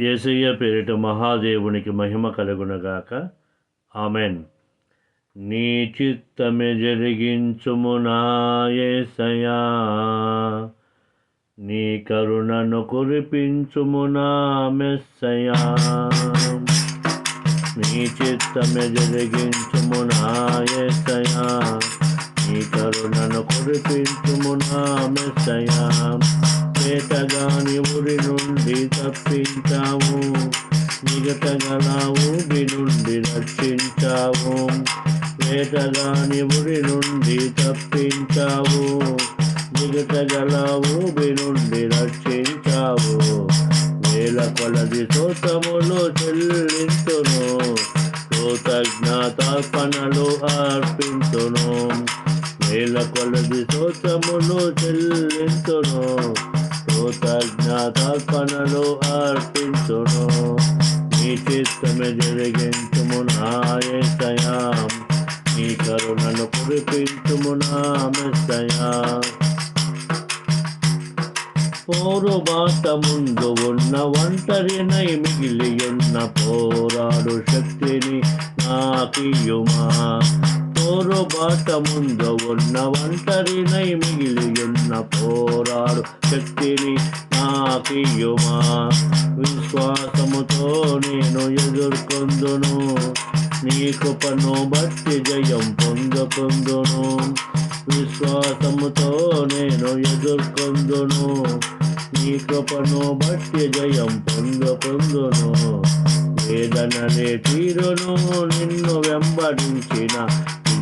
ఏసయ్య పేరిట మహాదేవునికి మహిమ కలుగునగాక ఆమెన్ నీ చిత్తమే జరిగించుము నాయసయా నీ కరుణను కురిపించుము నా మెస్సయా నీ చిత్తమే జరిగించుము నాయసయా నీ కరుణను కురిపించుము నా మెస్సయా వేటగాని ఊరి నుండి తప్పించావు మిగత ఊబి నుండి రక్షించావు వేటగాని ఉడి నుండి తప్పించావు మిగత ఊబి నుండి రక్షించావు వేల కొలది సోతములు చెల్లించును కృతజ్ఞతార్పణలు అర్పించును వేల కొలది సోతములు చెల్లి కృతజ్ఞతార్పణలు అర్పించును. నీ చిత్తమే జరిగించుము నాయసయా నీ కరుణను కురిపించుము నామెసయా పోరు బాట ముందు ఉన్న ఒంటరినై మిగిలి ఉన్న పోరాడు శక్తిని నాకియుమా. పోరు బాట ముందు ఉన్న ఒంటరినై మిగిలి ఉన్న పోరాడు శక్తిని నాకియుమా. విశ్వాసముతో నేను ఎదుర్కొందును నీ కృపను బట్టి జయం పొందుకుందును. విశ్వాసముతో నేను ఎదుర్కొందును నీ కృపను బట్టి జయం పొందుకుందును. వేదనలే తీరును నిన్ను వెంబడించిన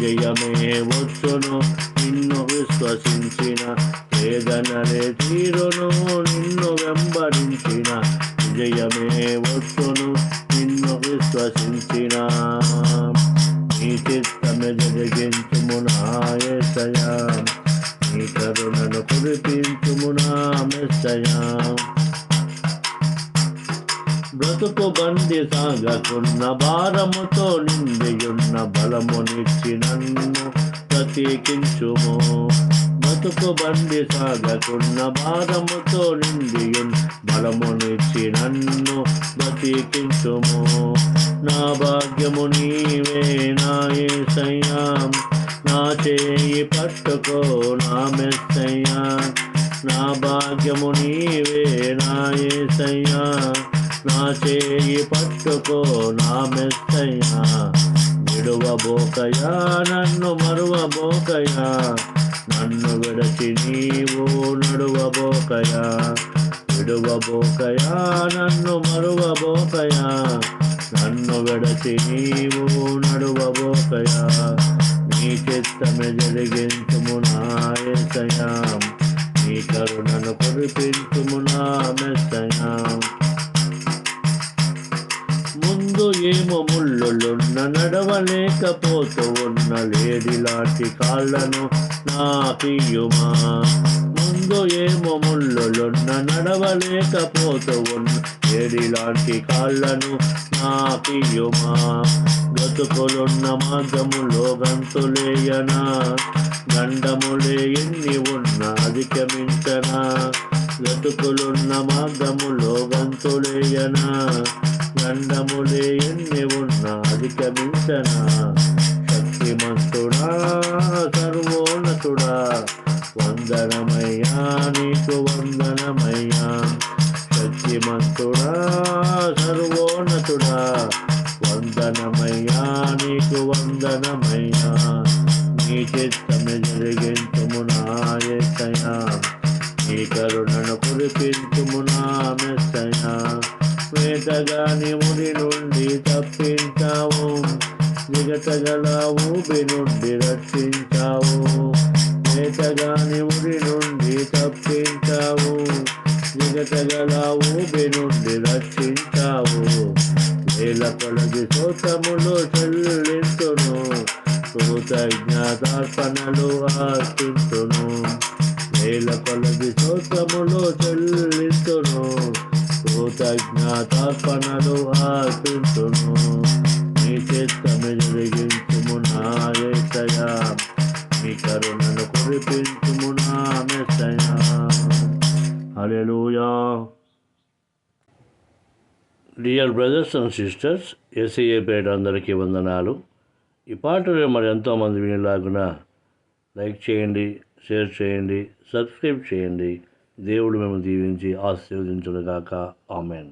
జయమే వచ్చును నిన్ను విశ్వసించిన వేదనలే తీరును నిన్ను వెంబడించిన జయమే వచ్చును నిన్ను విశ్వసించిన. నీ చిత్తమే జరిగించుము నాయసయా నీ కరుణను కురిపించుము బ్రతుకు బంది సాగకున్న భారముతో నిండియున్న బలమునిచ్చి నన్ను ప్రతీకించుము. బతుకు బండి సాగకున్న భారముతో నిండియున్న బలమునిచ్చి నన్ను ప్రతీకించుము. నా భాగ్యము నీవే నా ఏసయ్యా. నా చేయి పట్టుకో నా మెస్సయ్యా నా భాగ్యము నీవే నా ఏసయ్యా. నా చేయి పట్టుకో నా మెత్తయ్యా. విడువబోకయా నన్ను మరువబోకయా నన్ను విడచి నీవు నడువబోకయా విడువబోకయా నన్ను మరువబోకయా నన్ను విడచి నీవు నడువబోకయా నీ చిత్తమే జరిగించుము నాయసయా నీ కరుణను కురిపించుము నా మెత్తయా ముందు ఏమో ముళ్ళులున్న నడవలేకపోతూ ఉన్న లేడి లాంటి కాళ్ళను నాకియుమా ముందు ఏమో ముళ్ళులున్న నడవలేకపోతూ ఉన్న లేడి లాంటి కాళ్ళను నాకియుమా గతుకులున్న మార్గములో గంతులేయనా గండములే ఎన్ని ఉన్న అధిగమించనా గతుకులున్న మార్గములో గంతులేయనా అండములే ఎన్ని ఉన్న అధిగమించనా శక్తిమంతుడా సర్వోన్నతుడా? వందనమయ్యా నీకు వందనమయ్యా. శక్తిమంతుడా సర్వోన్నతుడా? వందనమయ్యా నీకు వందనమయ్యా. నీ చిత్తమే జరిగించుము నాయసయా నీ కరుణను కురిపించుము నా మెస్సయా శ్వేతగాని ఉరి నుండి తప్పించావు. మిగతగల ఊబి నుండి రక్షించావు. శ్వేతగాని ఉరి నుండి తప్పించావు. మిగతగల ఊబి నుండి రక్షించావు. వేల కొలది సోతములు చెల్లించును. కృతజ్ఞతార్పణలు అర్పించును. వేల కొలది సోతములు చెల్లించును. కృతజ్ఞతార్పణలు ఆశించును. మీ చిత్తము జరిగించుము నాయసయా మీ కరుణను కురిపించుము నా messiah hallelujah. Dear brothers and sisters S A Peta అందరికీ వందనాలు. ఈ పాటలు మరి ఎంతోమంది వినేలాగున లైక్ చేయండి షేర్ చేయండి సబ్స్క్రైబ్ చేయండి. దేవుడు మేము దీవించి ఆశీర్వదించునుగాక. ఆమెన్.